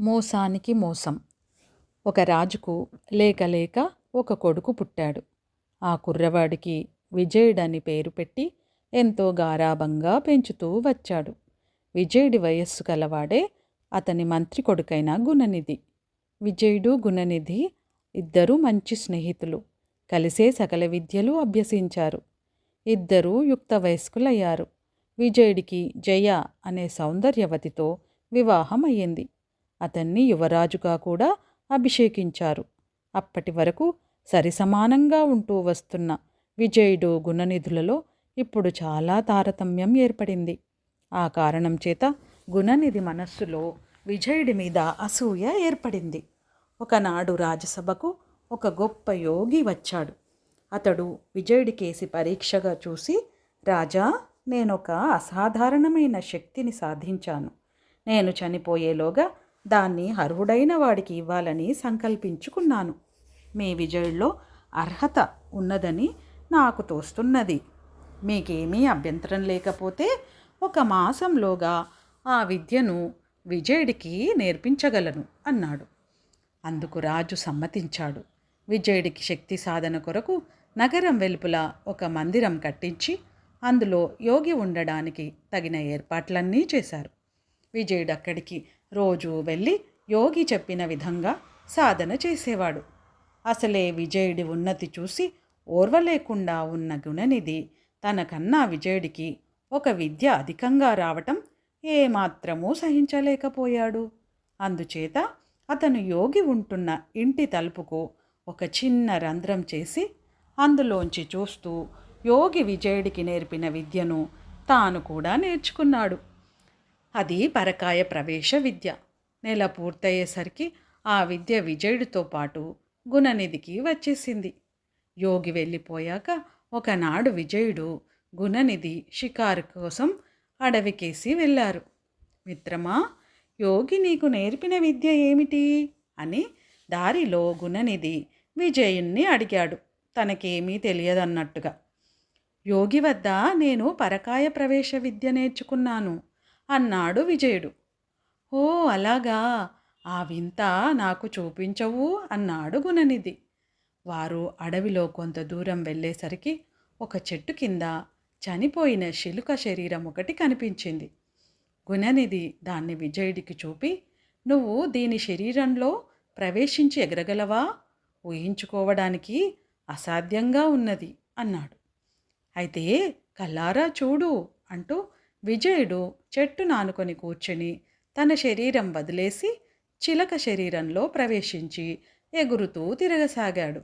మోసానికి మోసం. ఒక రాజుకు లేక లేక ఒక కొడుకు పుట్టాడు. ఆ కుర్రవాడికి విజయుడని పేరు పెట్టి ఎంతో గారాభంగా పెంచుతూ వచ్చాడు. విజయుడి వయస్సు కలవాడే అతని మంత్రి కొడుకైన గుణనిధి. విజయుడు గుణనిధి ఇద్దరూ మంచి స్నేహితులు. కలిసే సకల విద్యలు అభ్యసించారు. ఇద్దరూ యుక్త వయస్కులయ్యారు. విజయుడికి జయ అనే సౌందర్యవతితో వివాహం అయ్యింది అతన్ని యువరాజుగా కూడా అభిషేకించారు. అప్పటి వరకు సరిసమానంగా ఉంటూ వస్తున్న విజయుడు గుణనిధులలో ఇప్పుడు చాలా తారతమ్యం ఏర్పడింది. ఆ కారణం చేత గుణనిధి మనస్సులో విజయుడి మీద అసూయ ఏర్పడింది. ఒకనాడు రాజసభకు ఒక గొప్ప యోగి వచ్చాడు. అతడు విజయుడి కేసి పరీక్షగా చూసి రాజా నేనొక అసాధారణమైన శక్తిని సాధించాను. నేను చనిపోయేలోగా దాన్ని అర్హుడైన వాడికి ఇవ్వాలని సంకల్పించుకున్నాను. మీ విజయుల్లో అర్హత ఉన్నదని నాకు తోస్తున్నది. మీకేమీ అభ్యంతరం లేకపోతే ఒక మాసంలోగా ఆ విద్యను విజయుడికి నేర్పించగలను అన్నాడు. అందుకు రాజు సమ్మతించాడు. విజయుడికి శక్తి సాధన కొరకు నగరం వెలుపల ఒక మందిరం కట్టించి అందులో యోగి ఉండడానికి తగిన ఏర్పాట్లన్నీ చేశారు. విజయుడు అక్కడికి రోజు వెళ్ళి యోగి చెప్పిన విధంగా సాధన చేసేవాడు. అసలే విజయుడి ఉన్నతి చూసి ఓర్వలేకుండా ఉన్న గుణనిధి తనకన్నా విజయుడికి ఒక విద్య అధికంగా రావటం ఏమాత్రమూ సహించలేకపోయాడు. అందుచేత అతను యోగి ఉంటున్న ఇంటి తలుపుకు ఒక చిన్న రంధ్రం చేసి అందులోంచి చూస్తూ యోగి విజయుడికి నేర్పిన విద్యను తాను కూడా నేర్చుకున్నాడు. అది పరకాయ ప్రవేశ విద్య. నెల పూర్తయ్యేసరికి ఆ విద్య విజయుడితో పాటు గుణనిధికి వచ్చేసింది. యోగి వెళ్ళిపోయాక ఒకనాడు విజయుడు గుణనిధి షికారు కోసం అడవికేసి వెళ్ళారు. మిత్రమా యోగి నీకు నేర్పిన విద్య ఏమిటి? అని దారిలో గుణనిధి విజయుణ్ణి అడిగాడు. తనకేమీ తెలియదన్నట్టుగా. యోగి వద్ద నేను పరకాయ ప్రవేశ విద్య నేర్చుకున్నాను. అన్నాడు విజయుడు. ఓ అలాగా. ఆ వింత నాకు చూపించవు అన్నాడు గుణనిధి. వారు అడవిలో కొంత దూరం వెళ్ళేసరికి ఒక చెట్టు కింద చనిపోయిన శిలుక శరీరం ఒకటి కనిపించింది. గుణనిధి దాన్ని విజయుడికి చూపి నువ్వు దీని శరీరంలో ప్రవేశించి ఎగరగలవా? ఊహించుకోవడానికి అసాధ్యంగా ఉన్నది అన్నాడు. అయితే కల్లారా చూడు అంటూ విజయుడు చెట్టు నానుకొని కూర్చుని తన శరీరం వదిలేసి చిలక శరీరంలో ప్రవేశించి ఎగురుతూ తిరగసాగాడు.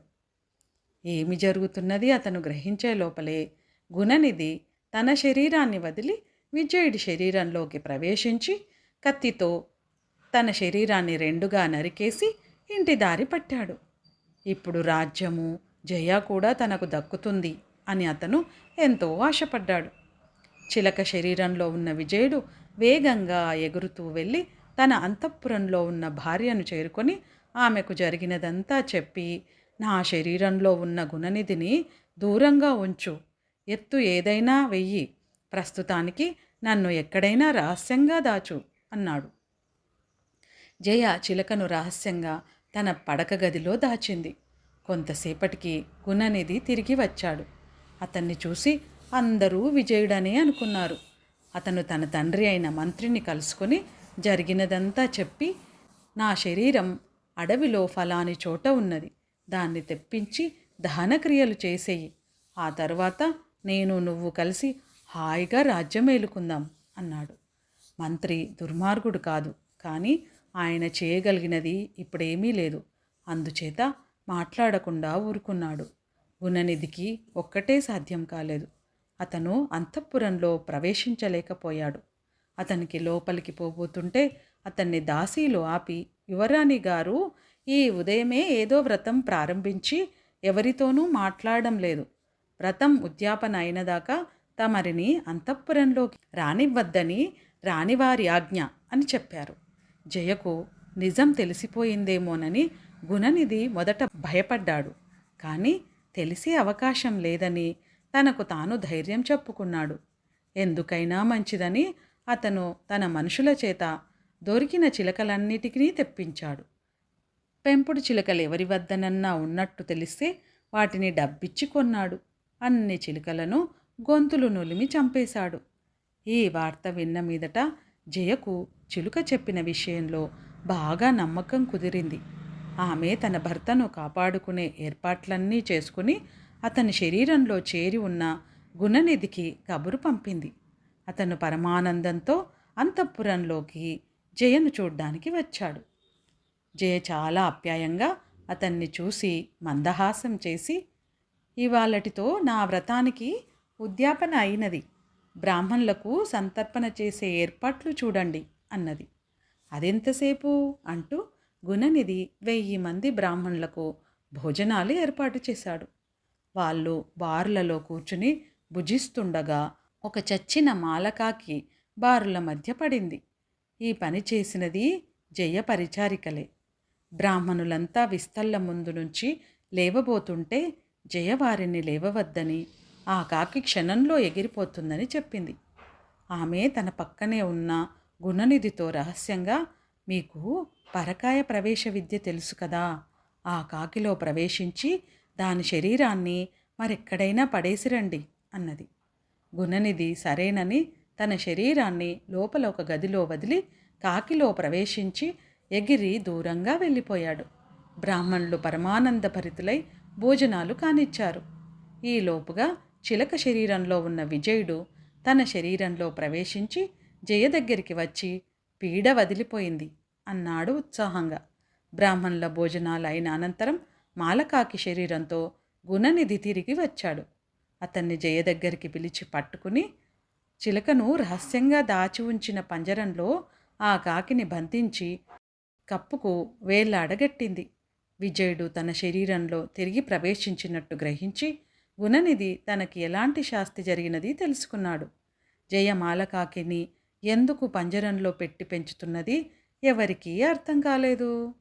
ఏమి జరుగుతున్నది అతను గ్రహించే లోపలే గుణనిధి తన శరీరాన్ని వదిలి విజయుడి శరీరంలోకి ప్రవేశించి కత్తితో తన శరీరాన్ని రెండుగా నరికేసి ఇంటి దారి పట్టాడు. ఇప్పుడు రాజ్యము జయ కూడా తనకు దక్కుతుంది అని అతను ఎంతో ఆశపడ్డాడు. చిలక శరీరంలో ఉన్న విజయుడు వేగంగా ఎగురుతూ వెళ్ళి తన అంతఃపురంలో ఉన్న భార్యను చేరుకొని ఆమెకు జరిగినదంతా చెప్పి నా శరీరంలో ఉన్న గుణనిధిని దూరంగా ఉంచు. ఎత్తు ఏదైనా వెయ్యి. ప్రస్తుతానికి నన్ను ఎక్కడైనా రహస్యంగా దాచు అన్నాడు. జయ చిలకను రహస్యంగా తన పడక గదిలో దాచింది. కొంతసేపటికి గుణనిధి తిరిగి వచ్చాడు. అతన్ని చూసి అందరూ విజయుడనే అనుకున్నారు. అతను తన తండ్రి అయిన మంత్రిని కలుసుకొని జరిగినదంతా చెప్పి నా శరీరం అడవిలో ఫలాని చోట ఉన్నది. దాన్ని తెప్పించి దహనక్రియలు చేసేయి. ఆ తర్వాత నేను నువ్వు కలిసి హాయిగా రాజ్యం ఏలుకుందాం అన్నాడు. మంత్రి దుర్మార్గుడు కాదు కానీ ఆయన చేయగలిగినది ఇప్పుడేమీ లేదు. అందుచేత మాట్లాడకుండా ఊరుకున్నాడు. గుణనిధికి ఒక్కటే సాధ్యం కాలేదు. అతను అంతఃపురంలో ప్రవేశించలేకపోయాడు. అతనికి లోపలికి పోబోతుంటే అతన్ని దాసీలు ఆపి యువరాణి గారు ఈ ఉదయమే ఏదో వ్రతం ప్రారంభించి ఎవరితోనూ మాట్లాడడం లేదు. వ్రతం ఉద్యాపన అయినదాకా తమరిని అంతఃపురంలోకి రానివ్వద్దని రానివారి ఆజ్ఞ అని చెప్పారు. జయకు నిజం తెలిసిపోయిందేమోనని గుణనిధి మొదట భయపడ్డాడు. కానీ తెలిసే అవకాశం లేదని తనకు తాను ధైర్యం చెప్పుకున్నాడు. ఎందుకైనా మంచిదని అతను తన మనుషుల చేత దొరికిన చిలకలన్నిటికీ తెప్పించాడు. పెంపుడు చిలకలు ఎవరి వద్దనన్నా ఉన్నట్టు తెలిస్తే వాటిని డబ్బిచ్చి కొన్నాడు. అన్ని చిలుకలను గొంతులు నులిమి చంపేశాడు. ఈ వార్త విన్న మీదట జయకు చిలుక చెప్పిన విషయంలో బాగా నమ్మకం కుదిరింది. ఆమె తన భర్తను కాపాడుకునే ఏర్పాట్లన్నీ చేసుకుని అతని శరీరంలో చేరి ఉన్న గుణనిధికి కబురు పంపింది. అతను పరమానందంతో అంతఃపురంలోకి జయను చూడ్డానికి వచ్చాడు. జయ చాలా ఆప్యాయంగా అతన్ని చూసి మందహాసం చేసి ఇవాళటితో నా వ్రతానికి ఉద్యాపన అయినది. బ్రాహ్మణులకు సంతర్పణ చేసే ఏర్పాట్లు చూడండి అన్నది. అదెంతసేపు అంటూ గుణనిధి వెయ్యి మంది బ్రాహ్మణులకు భోజనాలు ఏర్పాటు చేశాడు. వాళ్ళు బారులలో కూర్చుని భుజిస్తుండగా ఒక చచ్చిన మాలకాకి బారుల మధ్య పడింది. ఈ పని చేసినది జయ పరిచారికలే. బ్రాహ్మణులంతా విస్తళ్ళ ముందు నుంచి లేవబోతుంటే జయవారిని లేవవద్దని ఆ కాకి క్షణంలో ఎగిరిపోతుందని చెప్పింది. ఆమె తన పక్కనే ఉన్న గుణనిధితో రహస్యంగా మీకు పరకాయ ప్రవేశ విద్య తెలుసు కదా? ఆ కాకిలో ప్రవేశించి దాని శరీరాన్ని మరెక్కడైనా పడేసిరండి అన్నది. గుణనిధి సరేనని తన శరీరాన్ని లోపల ఒక గదిలో వదిలి కాకిలో ప్రవేశించి ఎగిరి దూరంగా వెళ్ళిపోయాడు. బ్రాహ్మణులు పరమానంద భరితులై భోజనాలు కానిచ్చారు. ఈలోపుగా చిలక శరీరంలో ఉన్న విజయుడు తన శరీరంలో ప్రవేశించి జయ దగ్గరికి వచ్చి పీడ వదిలిపోయింది అన్నాడు ఉత్సాహంగా. బ్రాహ్మణుల భోజనాలు అయిన అనంతరం మాలకాకి శరీరంతో గుణనిధి తిరిగి వచ్చాడు. అతన్ని జయ దగ్గరికి పిలిచి పట్టుకుని చిలకను రహస్యంగా దాచి ఉంచిన పంజరంలో ఆ కాకిని బంధించి కప్పుకు వేళ్ళాడగట్టింది విజయుడు తన శరీరంలో తిరిగి ప్రవేశించినట్టు గ్రహించి గుణనిధి తనకి ఎలాంటి శాస్తి జరిగినది తెలుసుకున్నాడు. జయమాలకాకిని ఎందుకు పంజరంలో పెట్టి పెంచుతున్నది ఎవరికీ అర్థం కాలేదు.